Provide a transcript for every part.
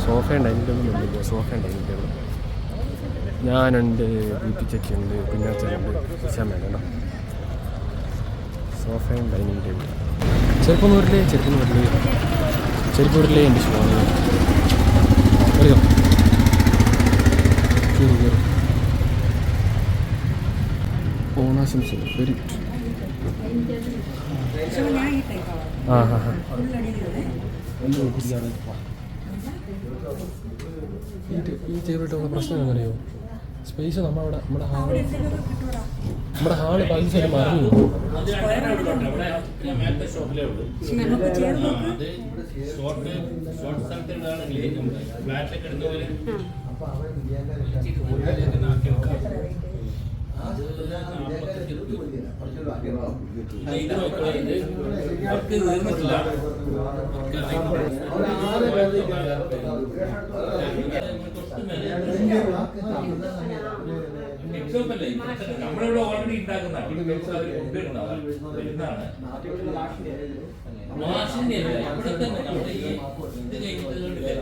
സോഫയും dining ടേബിളും ഒന്നുമില്ല സോഫയും dining ടേബിളും ഞാനുണ്ട് വീട്ടിൽ ചെക്കുണ്ട് കുഞ്ഞാച്ചനുണ്ട് കേട്ടോ സോഫയും ഡൈനിങ് ടേബിളും ചെറുപ്പന്നൂരിലെ ചെറുപ്പന്നൂരിലെ ചെറുപ്പൂരിലെ എന്റെ ഷോ അറിയോ? ഓണാശംസകൾ. വെരി ആ ഹാ ഹാ ഈ ഈ ടേബിളിട്ടുള്ള പ്രശ്നം എന്താണെന്നറിയോ സ്പേസ് നമ്മളവിടെ നമ്മുടെ ഹാൾ നമ്മുടെ ഹാൾ പകുതി സ്ഥലം മറിഞ്ഞു നമ്മളിവിടെ ഓൾറെഡി ഉണ്ടാക്കുന്ന വരുന്നതാണ് വാഷിന്റെ അല്ല ഇവിടെ തന്നെ നമ്മുടെ ഈ ഇത് കഴിഞ്ഞിട്ട്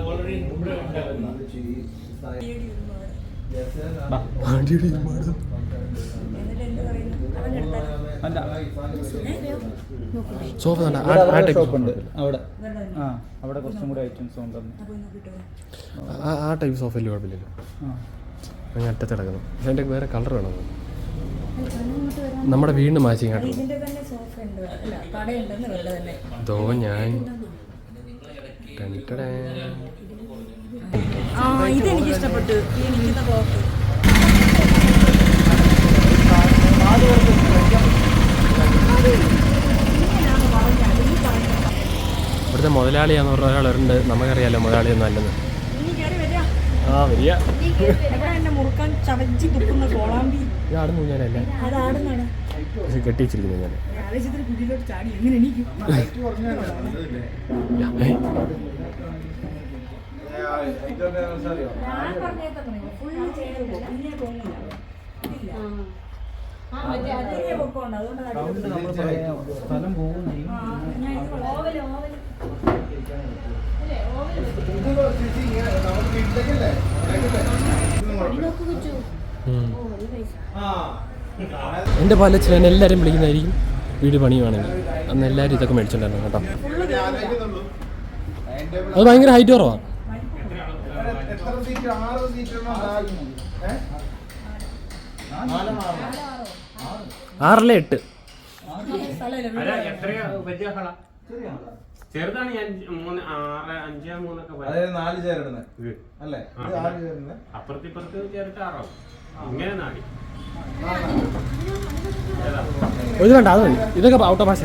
ഓൾറെഡി ഇവിടെ ഉണ്ടാക്കുന്ന സോഫ ആ ആ ടൈപ്പ് ഉണ്ട് അവിടെ ആ അവിടെ കുറച്ചും കൂടി ഐറ്റംസ് ഉണ്ടെന്ന് ആ ടൈപ്പ് സോഫയിൽ കുഴപ്പമില്ലല്ലോ ആ അങ്ങനെ അറ്റത്ത് കിടക്കണം പക്ഷെ എന്റെ വേറെ കളർ വേണം നമ്മുടെ വീണ്ടും മാച്ചിങ് ഇതിന്റെ തന്നെ സോഫ ഉണ്ട് ഇവിടുത്തെ മുതലാളിയാന്ന് പറഞ്ഞ ഒരാളുണ്ട്. നമുക്കറിയാലോ കയറി വരിക. ആ കെട്ടിച്ചിരിക്കുന്നു ഞാൻ. ഞാൻ സ്ഥലം പോകുന്നു. പൈസ എന്റെ പാലച്ചിൽ എന്നെ എല്ലാവരും വിളിക്കുന്നതായിരിക്കും. വീട് പണിയുവാണെങ്കിൽ അന്ന് എല്ലാവരും ഇതൊക്കെ മേടിച്ചിട്ടുണ്ടായിരുന്നു കേട്ടോ. അത് ഭയങ്കര ഹൈറ്റ് കുറവാണ് ആറല്ലേ സീറ്റ്? അല്ല എത്രയാ വലിയ എട്ട് ചെറുതാണ് ഞാൻ മൂന്ന് ആറ് അഞ്ച് മൂന്നൊക്കെ വരും. അതായത് നാല് ചേരിടുന്നത്. അല്ലേ? ഇത് ആറ് ചേരുന്നത് അപ്പുറത്ത് ഇപ്പുറത്ത് ചേർത്ത് ആറാവും. ഇങ്ങനെ നാടി ഏതാ? ഇത് വേണ്ട അത് ഇതൊക്കെ ഔട്ട് ഓഫ് ഭാഷ.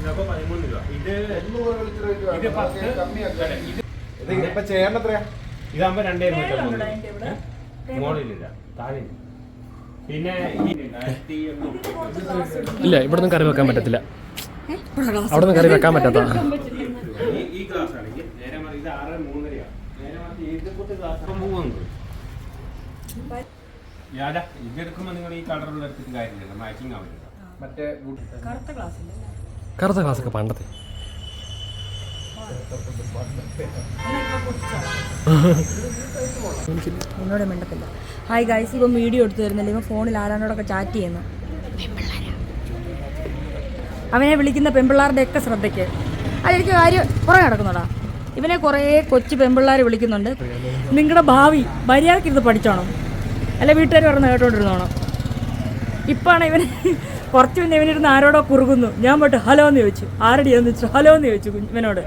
ഇതപ്പോ പതിമൂന്ന് രൂപ. ഇത് ഇത് പത്ത്. അല്ല, ഇത് ഇത് ഇപ്പൊ ചേരണ എത്രയാ ഇതാകുമ്പോ രണ്ടേ മോളിലില്ല. താഴെ ഇല്ല. ഇവിടെ നിന്ന് കറി വെക്കാൻ പറ്റത്തില്ല. അവിടെ നിന്ന് കറി വെക്കാൻ പറ്റാത്ത കറുത്ത ഗ്ലാസ് ഒക്കെ പണ്ടത്തെ. എന്നോട് മിണ്ടത്തില്ല ഹായ് ഗൈസ് ഇപ്പം വീഡിയോ എടുത്തു തരുന്നില്ല ഇപ്പം ഫോണിൽ ആരാനോടൊക്കെ ചാറ്റ് ചെയ്യുന്നു. അവനെ വിളിക്കുന്ന പെമ്പിള്ളാരുടെ ഒക്കെ ശ്രദ്ധയ്ക്ക് അതെനിക്ക് കാര്യം കുറേ നടക്കുന്നുടാ. ഇവനെ കുറേ കൊച്ചു പെമ്പിള്ളാർ വിളിക്കുന്നുണ്ട്. നിങ്ങളുടെ ഭാവി മര്യാദക്കിരുന്ന് പഠിച്ചോണം. അല്ല വീട്ടുകാർ പറഞ്ഞ് കേട്ടോണ്ടിരുന്നോണം. ഇപ്പാണ് ഇവന് കുറച്ച് പിന്നെ ഇവനിരുന്ന് ആരോടോ കുറുകുന്നു. ഞാൻ പോട്ട് ഹലോ എന്ന് ചോദിച്ചു. ആരടിയാന്ന് ചോദിച്ചു ഹലോ എന്ന് ചോദിച്ചു ഇവനോട്.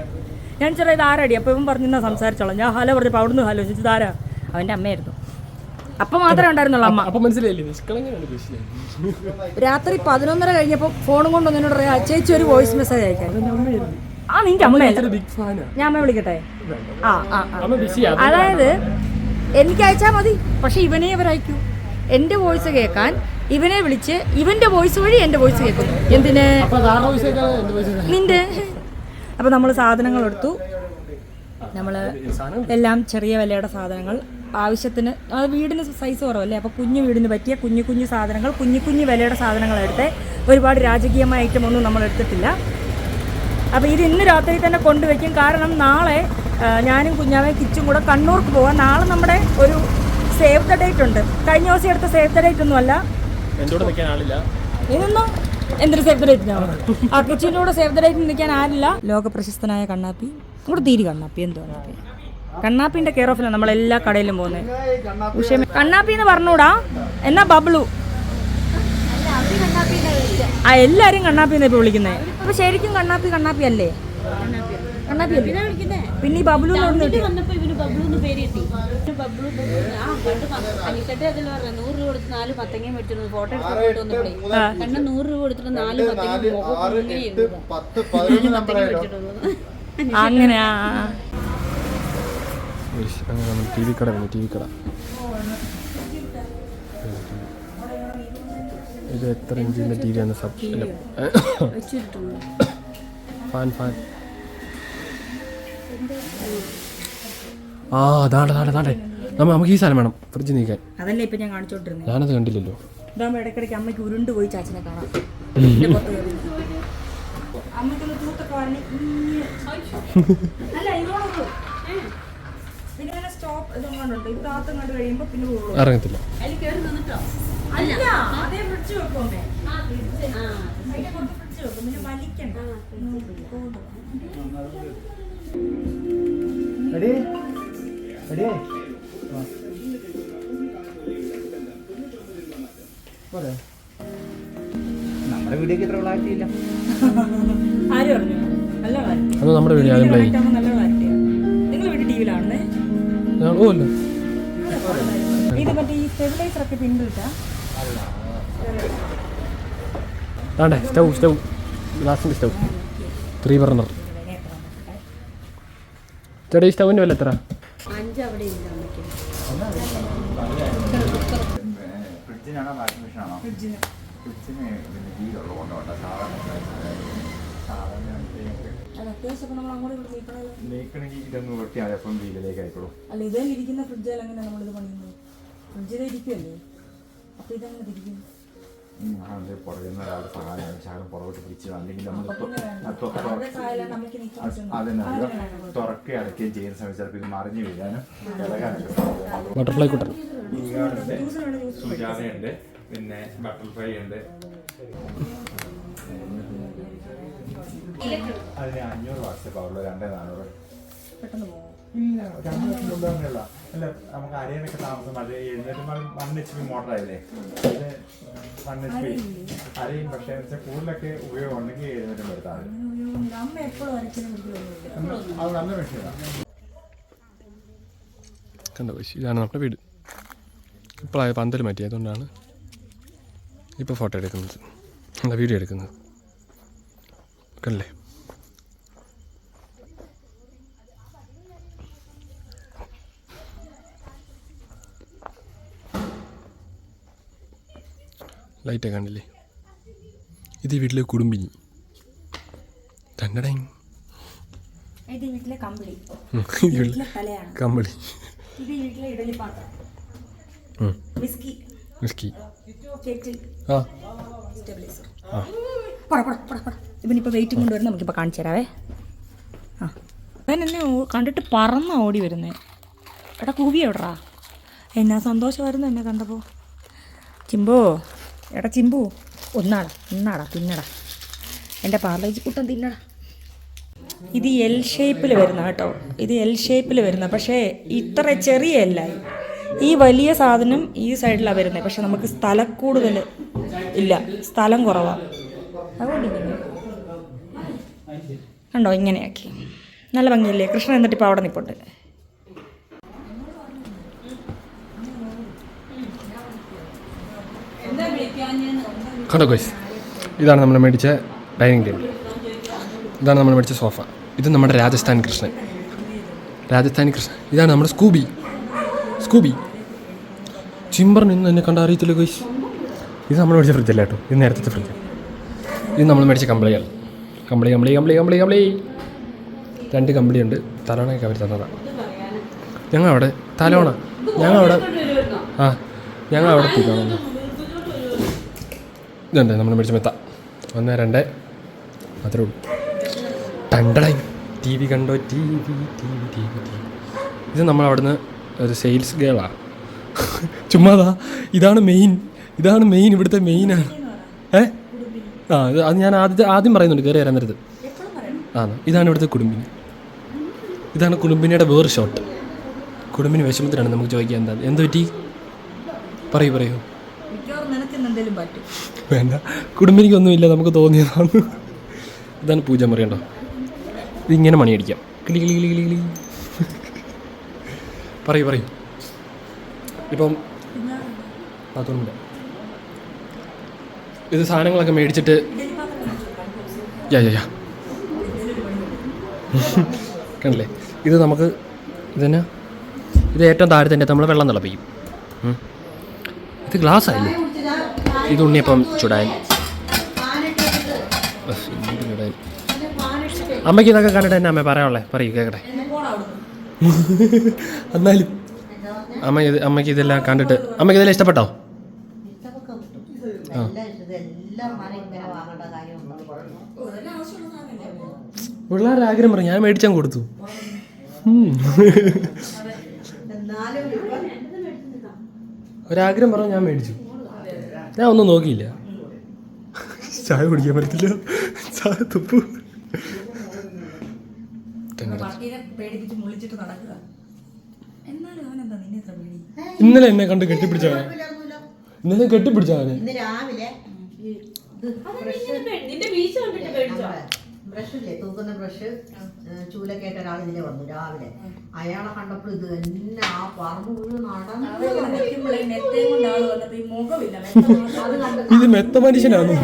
ഞാൻ ചെറിയ ഇത് ആരടി? അപ്പോൾ ഇവൻ പറഞ്ഞു എന്നാ സംസാരിച്ചോളാം. ഞാൻ ഹലോ പറഞ്ഞപ്പോൾ അവിടുന്ന് ഹലോ ചോദിച്ചു ഇതാരാ അവന്റെ അമ്മയായിരുന്നു. അപ്പം മാത്രമേ ഉണ്ടായിരുന്നുള്ളൂ അമ്മ. അപ്പൊ മനസ്സിലായില്ലേ? നിഷ്കളങ്കനാണ് രാത്രി പതിനൊന്നര കഴിഞ്ഞപ്പോൾ ഫോണും കൊണ്ട് എന്നോട് പറയാ ചേച്ചി ഒരു വോയിസ് മെസ്സേജ് അയക്കാൻ. ആ നിന്റെ അമ്മ ബിഗ് ഫാനാ ഞാൻ അമ്മ വിളിക്കട്ടെ? ആ അതായത് എനിക്ക് അയച്ചാൽ മതി. പക്ഷെ ഇവനെ ഇവരയക്കൂ എന്റെ എന്റെ വോയിസ് കേൾക്കാൻ ഇവനെ വിളിച്ച് ഇവന്റെ വോയിസ് വഴി എന്റെ വോയിസ് കേൾക്കും. എന്തിനെ? നിന്റെ? അപ്പോൾ നമ്മൾ സാധനങ്ങൾ എടുത്തു. നമ്മൾ എല്ലാം ചെറിയ വിലയുടെ സാധനങ്ങൾ. ആവശ്യത്തിന് അത് വീടിന് സൈസ് കുറവല്ലേ? അപ്പോൾ കുഞ്ഞു വീടിന് പറ്റിയ കുഞ്ഞു കുഞ്ഞു സാധനങ്ങൾ കുഞ്ഞു കുഞ്ഞു വിലയുടെ സാധനങ്ങൾ എടുത്ത്. ഒരുപാട് രാജകീയമായ ഐറ്റം ഒന്നും നമ്മൾ എടുത്തിട്ടില്ല. അപ്പോൾ ഇത് ഇന്ന് രാത്രി തന്നെ കൊണ്ടുവയ്ക്കും. കാരണം നാളെ ഞാനും കുഞ്ഞാവേ കിച്ചും കൂടെ കണ്ണൂർക്ക് പോകാം നാളെ നമ്മുടെ ഒരു സേവ് ദ ഡേറ്റ് ഉണ്ട്. കഴിഞ്ഞ ദിവസം എടുത്ത സേവ് ദ ഡേറ്റ് ഒന്നുമല്ല. ഇതൊന്നും എന്തൊരു സേവ് ദ ഡേറ്റിനോ ആ കിച്ചുവിന്റെ കൂടെ സേവ് ദ ഡേറ്റിന് നിൽക്കാൻ ആരില്ല. ലോക പ്രശസ്തനായ കണ്ണാപ്പി. ഇവിടെ തീരി കണ്ണാപ്പി എന്തോ കണ്ണാപ്പിന്റെ കെയർ ഓഫിലാണ് നമ്മൾ എല്ലാ കടയിലും പോകുന്നത് ഉഷ കണ്ണാപ്പി എന്ന് പറഞ്ഞൂടാ. എന്നാ ബബ്ലു? ആ എല്ലാരും കണ്ണാപ്പി എന്നാ ഇപ്പൊ വിളിക്കുന്നത് അപ്പൊ ശരിക്കും കണ്ണാപ്പി കണ്ണാപ്പി അല്ലേ? കണ്ണാപ്പി പിന്നെ ഈ ബബ്ലു ബബ്ലു എന്ന് പേര് കിട്ടി. ബബ്ലു ബബ്ലു ആ കണ്ട് അനിക്കട്ടെ അതിൽ പറഞ്ഞു നൂറ് രൂപ കൊടുത്ത് നാല് പത്തങ്ങയും മേടിച്ചിരുന്നു. ഫോട്ടോ എടുത്ത് വന്നപ്പോഴേ കണ്ണ നൂറ് രൂപ കൊടുത്തിട്ട് നാല് പത്തങ്ങ ആറ് എട്ട് പത്ത് പതിനൊന്ന് നമ്പറായാലോ അങ്ങനെ ടി വി കട ടി വി കട. ഇത് എത്ര ഇഞ്ചിന്റെ T V sub fan fan. ആ അതാണ് അതാണ് അതാണ് നമ്മ നമുക്ക് ഈ സാധനം വേണം. ഫ്രിഡ്ജ് നീക്കാൻ. അതല്ലേ ഇപ്പൊ ഞാൻ കാണിച്ചോണ്ടിരുന്നത് ഞാനത് കണ്ടില്ലല്ലോ. ഇതാകുമ്പോ ഇടയ്ക്കിടയ്ക്ക് അമ്മയ്ക്ക് ഉരുണ്ട് പോയി ചാച്ചനെ കാണാം. അറിയത്തില്ല വലിക്കണ്ട. പോരെ. നമ്മുടെ വീഡിയോക്ക് ഇത്ര ക്ലാരിറ്റി ഇല്ല ആര് പറഞ്ഞു? നല്ല ക്ലാരിറ്റി അത് നമ്മുടെ വീഡിയോ ആദ്യം പ്ലേ നല്ല ക്ലാരിറ്റിയാണ് നിങ്ങൾ വീട്ടിൽ ടി വിയിലാണേ ഞാൻ- ഓ അല്ല ഇത് മറ്റേ ഈ സ്റ്റെബിലൈസർ ഒക്കെ പിന്നിട്ടാ ആണ്ടേ സ്റ്റൗ സ്റ്റൗ. ഗ്ലാസിന്റെ സ്റ്റൗ. Three burner. ചേട്ടാ ഈ സ്റ്റൗവിന്റെ വില എത്ര അവിടെ ഇല്ല ഫ്രിഡ്ജിനാണോ വാഷിംഗ് മെഷീനാണോ? ഫ്രിഡ്ജിന്. പിന്നെ വീടുള്ള സാധാരണ നീക്കണമെങ്കിൽ ഇതൊന്ന് വീട്ടിലേക്ക് ആയിക്കോളും അല്ല ഇതേ ഇരിക്കുന്ന ഫ്രിഡ്ജിൽ എങ്ങനെയാണ് നമ്മളിത് പണിയുന്നത്. ഫ്രിഡ്ജിൽ ഇരിക്കുമല്ലേ അപ്പോൾ ഇതങ്ങനെ തിരിക്കും അത് പുറകുന്ന ഒരാളുടെ സഹായം ശാലം പുറകോട്ട് പിടിച്ച് അല്ലെങ്കിൽ നമ്മൾ അതിനകത്ത് തുറക്കുകയും അടയ്ക്കുകയും ചെയ്യുന്ന സമയത്ത് ചിലപ്പോൾ ഇത് മറിഞ്ഞു വീഴാനും ഇളകാനൊക്കെ. ബട്ടർഫ്ലൈ കുട്ടൻ. സുജാതയുണ്ട് പിന്നെ ബട്ടർഫ്ലൈ ഉണ്ട്. അതിന് അഞ്ഞൂറ് വാട്സപ്പ് ആവുള്ളൂ രണ്ടേ നാനൂറ്. പെട്ടെന്ന് പോകും. ഇല്ല രണ്ട് തന്നെയുള്ള അല്ല നമുക്ക് അരയനൊക്കെ താമസം മഴ എഴുന്നേറ്റ് വൺ എച്ച് പി മോട്ടറായില്ലേ അത് വൺ എച്ച് പി അരയും പക്ഷേ വെച്ചാൽ കൂടുതലൊക്കെ ഉപയോഗം ഉണ്ടെങ്കിൽ എഴുന്നേറ്റ് പിടിക്കുന്നില്ല അത് നല്ല വിഷയമാണ് കണ്ടോ പക്ഷേ ഇതാണ് നമ്മുടെ വീട്. ഇപ്പോഴായ പന്തൽ മാറ്റിയതുകൊണ്ടാണ് ഇപ്പോൾ ഫോട്ടോ എടുക്കുന്നത്. അല്ല വീഡിയോ എടുക്കുന്നത്. കണ്ടല്ലേ? ലൈറ്റൊക്കെ കണ്ടില്ലേ ഇത് വീട്ടിലെ കുടുംബിനി. തന്നടേ. ഇത് ഈ വീട്ടിലെ കമ്പിളി. ഈ വീട്ടിലെ വീട്ടിലെ തലയാണ്. കമ്പളി. ഇത് ഈ വീട്ടിലെ ഇഡലി പാത്രം വിസ്കി. വിസ്കി. കെറ്റിൽ ആ. സ്റ്റെബിലൈസർ പട പട പട പട. ഇവനിപ്പോൾ വെയിറ്റിംഗ് കൊണ്ടുവരുന്ന നമുക്കിപ്പോൾ കാണിച്ചു തരാവേ. ആ. അവൻ എന്നെ കണ്ടിട്ട് പറന്ന ഓടി വരുന്നേ. എടാ കൂവി എവിടാ? എന്നാ സന്തോഷമായിരുന്നു എന്നെ കണ്ടപ്പോൾ ചിമ്പോ എടാ ചിമ്പു ഒന്നാടാ ഒന്നാടാ തിന്നടാ. എന്റെ പാർലേജ് കുട്ടൻ തിന്നടാ. ഇത് എൽ ഷേപ്പിൽ വരുന്ന കേട്ടോ. ഇത് എൽ ഷേപ്പിൽ വരുന്ന പക്ഷേ ഇത്ര ചെറിയ എല്ലായി ഈ വലിയ സാധനം ഈ സൈഡിലാണ് വരുന്നത് പക്ഷെ നമുക്ക് സ്ഥലം കൂടുതൽ ഇല്ല. സ്ഥലം കുറവാണ് അതുകൊണ്ട് ഇങ്ങനെ. കണ്ടോ ഇങ്ങനെയാക്കി. നല്ല ഭംഗിയില്ലേ? കൃഷ്ണൻ എന്നിട്ട് ഇപ്പോൾ അവിടെ നിൽപ്പുണ്ട് കണ്ടോ ഇതാണ് നമ്മൾ മേടിച്ച ഡൈനിങ് ടേബിൾ. ഇതാണ് നമ്മൾ മേടിച്ച സോഫ. ഇത് നമ്മുടെ രാജസ്ഥാൻ കൃഷ്ണൻ. രാജസ്ഥാനി കൃഷ്ണൻ. ഇതാണ് നമ്മുടെ സ്കൂബി. സ്കൂബി. ചിമ്പർ നിന്ന് എന്നെ കണ്ട അറിയത്തില്ല കോയ്സ് ഇത് നമ്മൾ മേടിച്ച ഫ്രിഡ്ജല്ല കേട്ടോ ഇത് നേരത്തെ ഫ്രിഡ്ജ് ഇത് നമ്മൾ മേടിച്ച കമ്പിളികൾ കമ്പിളി കമ്പിളി കമ്പിളി കമ്പിളി കമ്പിളി. രണ്ട് കമ്പിളി ഉണ്ട് തലോണയൊക്കെ അവർ തന്നതാണ് ഞങ്ങൾ അവിടെ തലോണ. ഞങ്ങൾ അവിടെ ആ ഞങ്ങൾ അവിടെ ഇതുണ്ട് നമ്മൾ മേടിച്ച മെത്ത. ഒന്ന് രണ്ട്. മാത്രമേ ഉള്ളൂ. ടണ്ടടായി ടി വി കണ്ടോ? T V T V T V T V ഇത് നമ്മൾ അവിടുന്ന് ഒരു സെയിൽസ് ഗേളാണ് ചുമ്മാതാ ഇതാണ് മെയിൻ ഇതാണ് മെയിൻ ഇവിടുത്തെ മെയിനാണ് ഏ? ആ അത് ഞാൻ ആദ്യത്തെ ആദ്യം പറയുന്നുണ്ട് കയറി വരാൻ നേരത്ത്. ആ ഇതാണ് ഇവിടുത്തെ കുടുംബിനി. ഇതാണ് കുടുംബിനിയുടെ വേറെ ഷോട്ട് കുടുംബിനി വിഷമത്തിലാണ് നമുക്ക് ചോദിക്കാൻ എന്താ എന്ത് പറ്റി? പറയൂ പറയൂ. എന്തെങ്കിലും പറ്റും. വേണ്ട. കുടുംബിനിക്കൊന്നുമില്ല നമുക്ക് തോന്നിയതാണ്. ഇതാണ് പൂജ മുറിയണ്ടോ? ഇതിങ്ങനെ മണിയടിക്കാം. കിളി കിളി കിളി കിളി കിളി. പറയൂ പറയൂ. ഇപ്പം അതൊന്നുമില്ല ഇത് സാധനങ്ങളൊക്കെ മേടിച്ചിട്ട് യാ യാ യാ. കണ്ടില്ലേ? ഇത് നമുക്ക് ഇതന്നെ? ഇത് ഏറ്റവും താഴെ തന്നെ നമ്മൾ വെള്ളം തിളപ്പിക്കും. ഇത് ഗ്ലാസ് ആയില്ലേ ഇത് ഉണ്ണിയപ്പം ചുടാൻ. അമ്മയ്ക്ക് ഇതൊക്കെ കണ്ടിട്ട് തന്നെ അമ്മ പറയാനുള്ളേ. പറയൂ കേക്കട്ടെ. എന്നാലും. അമ്മ ഇത് അമ്മയ്ക്ക് ഇതെല്ലാം കണ്ടിട്ട് അമ്മയ്ക്ക് ഇതെല്ലാം ഇഷ്ടപ്പെട്ടോ? ആ. പിള്ളേരുടെ ആഗ്രഹം പറഞ്ഞു ഞാൻ മേടിച്ചാൽ കൊടുത്തു. ഒരാഗ്രഹം പറഞ്ഞു ഞാൻ മേടിച്ചു. ഞാൻ ഒന്നും നോക്കിയില്ല. ചായ കുടിക്കാൻ പറ്റില്ല. ചായ തുപ്പു. ഇന്നലെ എന്നെ കണ്ട് കെട്ടിപ്പിടിച്ചവനെ ഇന്നലെ കെട്ടിപ്പിടിച്ചവനെ ഇന്ന് രാവിലെ നിന്റെ വീഴ്ച കണ്ടിട്ട് പേടിച്ചോ? ബ്രഷ് ഇല്ലേ? തൂക്കുന്ന ബ്രഷ് ചൂലൊക്കെ ആയിട്ട് ഒരാൾ ഇതിലെ വന്നു രാവിലെ. അയാളെ കണ്ടപ്പോൾ ഇത് തന്നെ ആ പറമ്പ് മുഴുവൻ നടന്നു ഇത് മെത്ത മനുഷ്യനാണ്?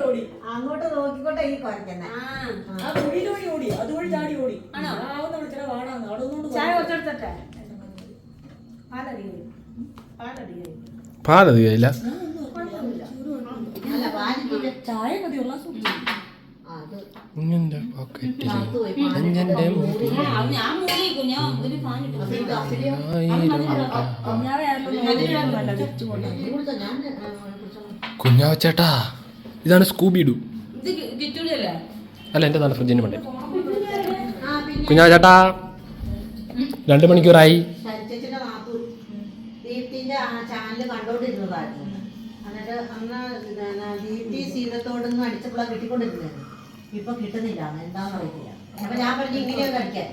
ഓടി. അങ്ങോട്ട് നോക്കിക്കോട്ടെ ഈ കുറയ്ക്കുന്നേ ആ. കുഴിയിലോടി ഓടി. ചാടി ഓടി. ആണോ? ആവുന്ന വിളിച്ചാ വാടാന്ന് ചായ കുറച്ചെടുത്തട്ടെ? പാലധികം പാലധികം പാലധികമില്ല അല്ല പാലിന്റെ ചായ മതി ഉള്ള ഫാൻ പോക്കറ്റിൽ കുഞ്ഞിന്റെ കുഞ്ഞാവ ചേട്ടാ ഇതാണ് സ്കൂബി ഡു. അല്ല? എന്റെ നല്ല ഫ്രിഡ്ജിന് വേണ്ടി കുഞ്ഞാവ ചേട്ടാ കുഞ്ഞാവച്ചേട്ടാ രണ്ട് മണിക്കൂറായി. ചാനൽ കണ്ടോണ്ടിരുന്നതായിരുന്നു എന്നിട്ട് അന്ന് ദീപ്തി സീതത്തോടൊന്നും അടിച്ചപ്പോഴാണ് കിട്ടിക്കൊണ്ടിരുന്നത്. ഇപ്പൊ കിട്ടുന്നില്ല. എന്താന്ന് അപ്പൊ ഞാൻ പറഞ്ഞു ഇങ്ങനെയൊന്ന് അടിക്കാൻ.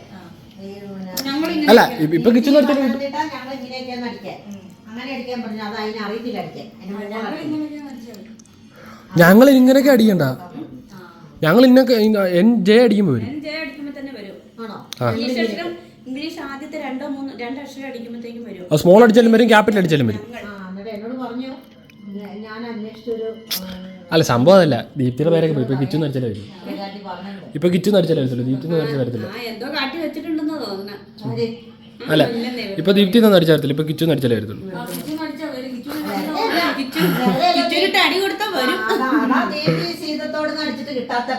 അല്ല ഇപ്പ- അടിച്ചാൽ കണ്ടിട്ടാ ഞങ്ങൾ ഇങ്ങനെയൊക്കെയാണ് അടിക്കാൻ. അങ്ങനെ അടിക്കാൻ പറഞ്ഞു. അത് അതിന് അറിയത്തില്ല അടിക്കാൻ. അതിന് ഞങ്ങൾ ഇങ്ങനെയൊക്കെ അടിക്കണ്ട. ഞങ്ങൾ ഇന്നൊക്കെ എൻ ജെ അടിക്കുമ്പോൾ വരും. ജയ അടിക്കുമ്പോ തന്നെ വരും. ഇംഗ്ലീഷ് ആദ്യത്തെ രണ്ടോ മൂന്നോ രണ്ടക്ഷരം അടിക്കുമ്പോഴത്തേക്കും വരും. സ്മോൾ അടിച്ചാലും വരും ക്യാപിറ്റൽ അടിച്ചാലും വരും. എന്നോട് പറഞ്ഞു "ഞാ- ഞാൻ അന്വേഷിച്ചൊരു അല്ല സംഭവം അതല്ല ദീപ്തിയുടെ പേരൊക്കെ പോയി ഇപ്പൊ കിച്ചു അടിച്ചാലേ വരും ഇപ്പൊ കിച്ചു അടിച്ചാലേ വരത്തുള്ളൂ ദീപ്തി അടിച്ചാൽ വരത്തില്ല? അല്ല ഇപ്പൊ ദീപ്തി ഒന്നും അടിച്ചാൽ വരത്തില്ല ഇപ്പൊ കിച്ചു അടിച്ചാലേ വരത്തുള്ളൂ കിച്ചു ഫേമസ് ആയി വരും അതാ അതാ ദീപ്തി സീതത്തോടൊന്നും അടിച്ചിട്ട് കിട്ടാത്ത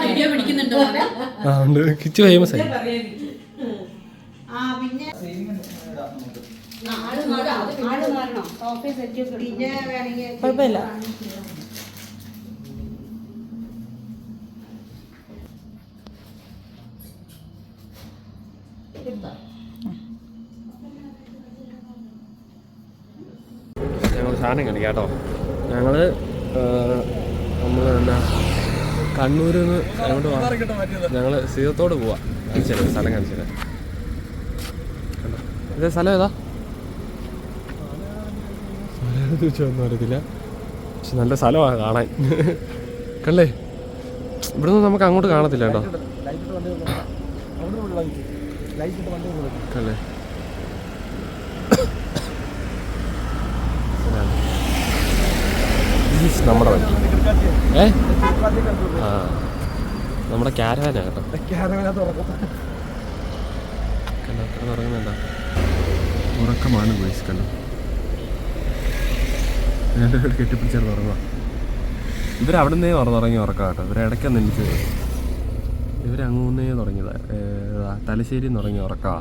വീഡിയോ പിടിക്കുന്നുണ്ടോ മോനെ? ആ ഉണ്ട് കിച്ചു ഫേമസ് ആയി ആ പിന്നെ ആൾ മാറണം ആൾ മാറണം സോഫയെ സെറ്റ് ചെയ്ത് പിന്നെ വേണമെങ്കിൽ കുഴപ്പമില്ല ഞങ്ങൾ സാധനം കണി കേട്ടോ ഞങ്ങൾ നമ്മൾ എന്താ കണ്ണൂരിൽ നിന്ന് അങ്ങോട്ട് പോവാം ഞങ്ങൾ സീതത്തോട് പോവാം. കാണിച്ചത് സ്ഥലം കാണിച്ചു ഇത് സ്ഥലം ഏതാ? സ്ഥലം ചോദിച്ചൊന്നും അറിയത്തില്ല. പക്ഷെ നല്ല സ്ഥലമാണ് കാണാൻ. കണ്ടേ? ഇവിടുന്ന് നമുക്ക് അങ്ങോട്ട് കാണത്തില്ല കേട്ടോ. കണ്ടേ ഈസ് നമ്മുടെ വണ്ടി. ഏ? ആ. നമ്മുടെ ക്യാരവാനാ കേട്ടോ. കണ്ടോ ഉറങ്ങുന്നുണ്ടോ ഉറക്കമാണ് ഗോയ്സ് കണ്ടോ കെട്ടിപ്പിടിച്ചാൽ ഉറങ്ങുക ഇവരവിടെ നിന്നേ ഉറങ്ങി ഉറക്കാം കേട്ടോ. ഇവരെ ഇടയ്ക്കൊന്ന് എനിക്ക് ഇവരങ്ങൂന്നേ തുടങ്ങിയതാ. ഏതാ തലശ്ശേരി ഉറങ്ങി ഉറക്കാ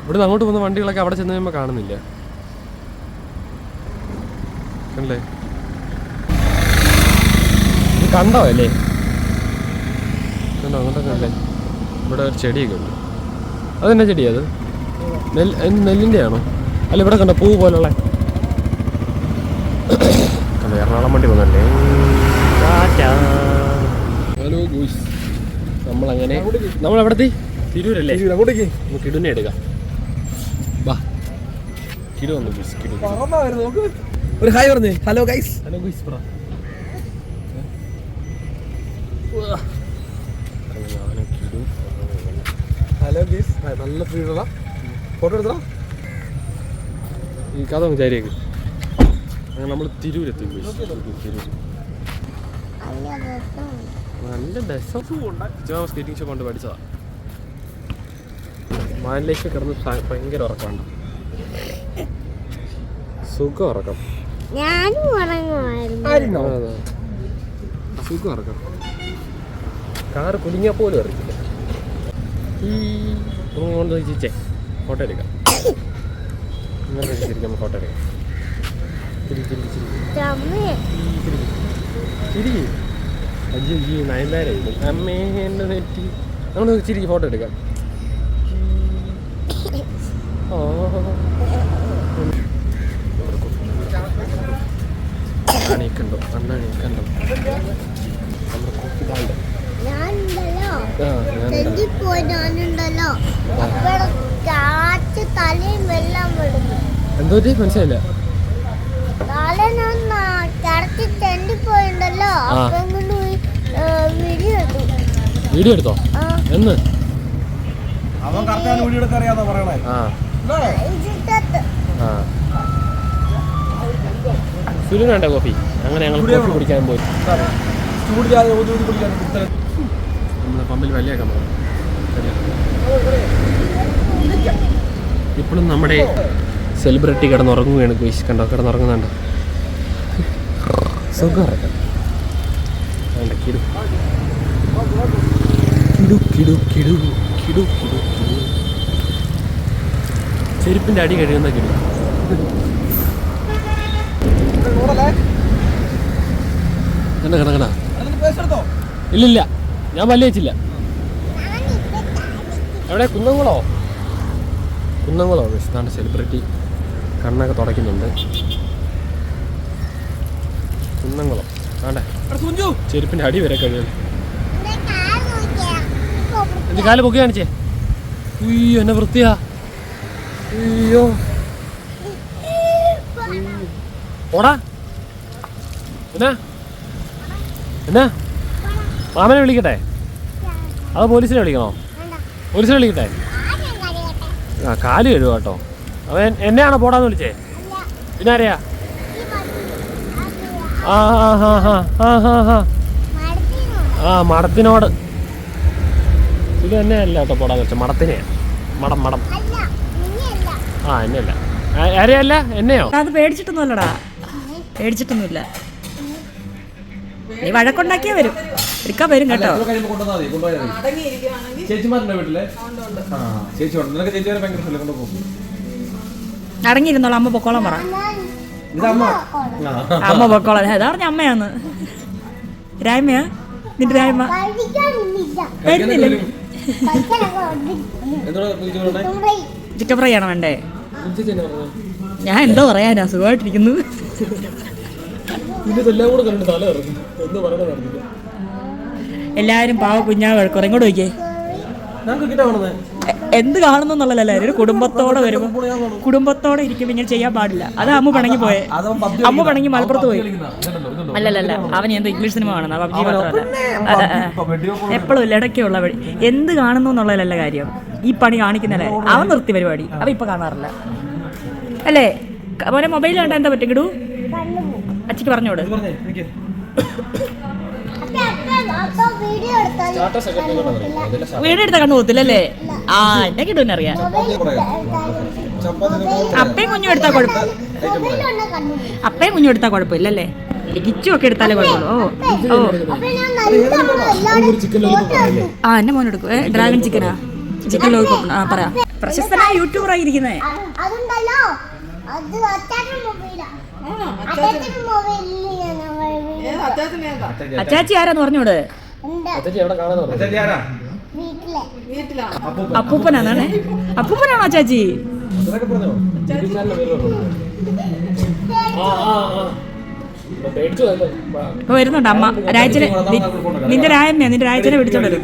ഇവിടുന്ന് അങ്ങോട്ട് പോകുന്ന വണ്ടികളൊക്കെ അവിടെ ചെന്ന് കഴിയുമ്പോൾ കാണുന്നില്ല. അല്ലേ കണ്ടോ അല്ലേ? കണ്ടോ അങ്ങോട്ടൊക്കെ അല്ലേ ഇവിടെ ഒരു ചെടിയൊക്കെ ഉണ്ട്. അതെന്നാ ചെടിയാ അത്? നെല്ല് നെല്ലിന്റെ ആണോ അല്ല ഇവിടെ കണ്ടോ പൂ പോലുള്ള? എറണാകുളം വണ്ടി പോകുന്നല്ലേ ഹലോ ഗൂസ് നമ്മളങ്ങനെ നമ്മൾ എവിടെത്തി തിരൂരല്ലേ അങ്ങോട്ടേക്ക്. നമുക്ക് കിടുന്നെ എടുക്കാം. ബാ. കിടു വന്നു ഗൂസ് കിടു. ഒരു ഹായ് പറഞ്ഞേ. ഹലോ ഗൈസ് ഹലോ ഗൂസ് പറ. ഹലോ ഗൈസ് നല്ല ഫ്രീ ഉള്ള ഫോട്ടോ എടുത്തോ ഈ കഥ വിചാരിയേക്ക് അങ്ങനെ നമ്മൾ തിരൂരെത്തി ഗൂസ് തിരൂർ നല്ല ഡ്രസ്സും സ്കേറ്റിംഗ് ഷോ കൊണ്ട് പഠിച്ചതാ. മാനിലേക്ക് കിടന്ന് ഭയങ്കര ഉറക്കമുണ്ട് സുഖം ഉറക്കം. സുഖം ഉറക്കം. കാറ് കുലുങ്ങിയാൽ പോലും അറിയില്ല ഈ കൊണ്ട് ചിരിച്ചേ ഫോട്ടോ എടുക്കാം. ഇങ്ങനെ ശരിക്കും ഫോട്ടോ എടുക്കാം. ചിരി ചിരി ചിരി ചിരി ചിരി അയ്യോ ഈ നയൻതാരായിരുന്നു അമ്മേ എന്റെ നെറ്റി നമ്മൾ ചിരി ഫോട്ടോ എടുക്കാം. ഓ. നമ്മുടെ എന്തോ? മനസ്സിലായില്ല. തല ഞാൻ കിടത്തി തെണ്ടിപ്പോയിണ്ടല്ലോ ആ. അപ്പൊ വീഡിയോ എടുത്തു. വീഡിയോ എടുത്തോ? എന്ന്? അവൻ കറക്റ്റ് വീഡിയോ പറയണേ. കോഫി. അങ്ങനെ ഞങ്ങൾ കോഫി കുടിക്കാൻ പോയി. നമ്മുടെ പമ്പിൽ വലിയ ഇപ്പോഴും നമ്മുടെ സെലിബ്രിറ്റി കിടന്നുറങ്ങുകയാണ്. ഗുയിസ് കണ്ടോ? കിടന്നുറങ്ങുന്നുണ്ടോ. സുഖം വേണ്ട കിടു. കിടു കിടു കിടു കിടു കിടു കിടു. ചെരുപ്പിന്റെ അടി കഴിയുന്ന കിടു. കണ്ട പേസെടുത്തോ ഇല്ലില്ല ഞാൻ പല്ല് വെച്ചില്ല എവിടെ? കുന്നംകുളോ? കുന്നംകുളോ വിശദാണ്ട് സെലിബ്രിറ്റി കണ്ണൊക്കെ തുടയ്ക്കുന്നുണ്ട്. കുന്നംകുളം. ആണ്ടേ? സുഞ്ചു ചെരുപ്പിന്റെ അടി വരെ കഴിയുന്നു എന്റെ കാൽ നോക്കിയാ എന്റെ കാൽ പൊക്കി കാണിച്ചേ? അയ്യോ എന്നെ വൃത്തിയാ. അയ്യോ ഓടാ. എന്നാ? എന്നാ? മാമനെ വിളിക്കട്ടെ? അത് പോലീസിനെ വിളിക്കണോ? പോലീസിനെ വിളിക്കട്ടെ? ആ കാൽ കഴുകാട്ടോ കേട്ടോ. അവൻ എന്നെയാണോ പോടാന്ന് വിളിച്ചേ? പിന്നെ ആരെയാ? ആ ആ ഹാ ഹാ ആ ഹാ ഹാ മടുത്തിനോ ആ മടത്തിനോട്. ഇത് തന്നെ അല്ല കേട്ടോ പോടാന്ന് വെച്ചാൽ മടത്തിനെ. മടം മടം. ആ എന്നെയല്ല ആരെയല്ല? എന്നെയോ? അത് പേടിച്ചിട്ടൊന്നുമല്ലടാ. പേടിച്ചിട്ടൊന്നുമില്ല. നീ വഴക്കുണ്ടാക്കിയാ വരും. എടുക്കാൻ വരും കേട്ടോ. അടങ്ങിയിരുന്നോളാം അമ്മ പൊക്കോളം പറ. അമ്മ. അമ്മ പൊക്കോളം. ഏതാ പറഞ്ഞ അമ്മയാന്ന് രായ്മയാ? നിന്റെ രായ്മ? വരുന്നില്ല. ചിക്കൻ ഫ്രൈ ആണോ വേണ്ടേ? ഞാൻ എന്തോ പറയാനാ സുഖമായിട്ടിരിക്കുന്നു. എല്ലാരും കൂടെ കണ്ടിട്ട് തല ഇറങ്ങും എന്ന് പറയണത് നടന്നില്ല എല്ലാവരും പാവ കുഞ്ഞാ വഴക്കുറ ഇങ്ങോട്ട് നോക്കിയേ എന്ത് കാണുന്നു എന്നുള്ളതല്ല ഒരു കുടുംബത്തോടെ വരുമ്പോൾ കുടുംബത്തോടെ ഇരിക്കുമ്പോൾ ഇങ്ങനെ ചെയ്യാൻ പാടില്ല. അത് അമ്മ പിണങ്ങി പോയെ. അമ്മ പിണങ്ങി മലപ്പുറത്ത് പോയി. അല്ലല്ല അല്ലല്ലല്ല അവൻ എന്തോ ഇംഗ്ലീഷ് സിനിമ കാണുന്ന പബ്ജി? മാത്രമല്ല. എപ്പോഴും ഇല്ല ഇടയ്ക്കുള്ള വഴി. എന്ത് കാണുന്നു എന്നുള്ളതല്ല കാര്യം. ഈ പണി കാണിക്കുന്നല്ലേ? അവൻ നിർത്തി പരിപാടി. അവ ഇപ്പൊ കാണാറില്ല. അല്ലേ? അവനെ മോനെ മൊബൈൽ കണ്ടാ എന്താ പറ്റും കിടൂ? അച്ഛക്ക് പറഞ്ഞോട് വീഡിയോ എടുത്ത കണ്ണു പോത്തില്ലല്ലേ ആ എന്നെ കിട്ടുമെന്ന് അറിയാം. അപ്പയും കുഞ്ഞു എടുത്താൽ കുഴപ്പം അപ്പയും കുഞ്ഞു എടുത്താൽ കുഴപ്പമില്ലല്ലേ? ഇച്ചും ഒക്കെ എടുത്താലേ കുഴപ്പമുള്ളൂ. ഓ ആ എന്റെ മോൻ എടുക്കും ഡ്രാഗൺ ചിക്കനാ ചിക്കൻ ലോലിപ്പോപ്പ് ആ പറ. പ്രശസ്തനായ യൂട്യൂബർ ആയിരിക്കുന്നേ. അതുണ്ടല്ലോ. അത് മൊബൈലാണ് മൊബൈലിൽ അച്ചാച്ചി ആരാന്ന് പറഞ്ഞോട് അപ്പൂപ്പനാണ് അപ്പൂപ്പനാണോ അച്ചാച്ചി? വരുന്നുണ്ട് അമ്മ. രാജനെ നിന്റെ രായമ്മയാ നിന്റെ രാജനെ പിടിച്ചോണ്ടല്ലോ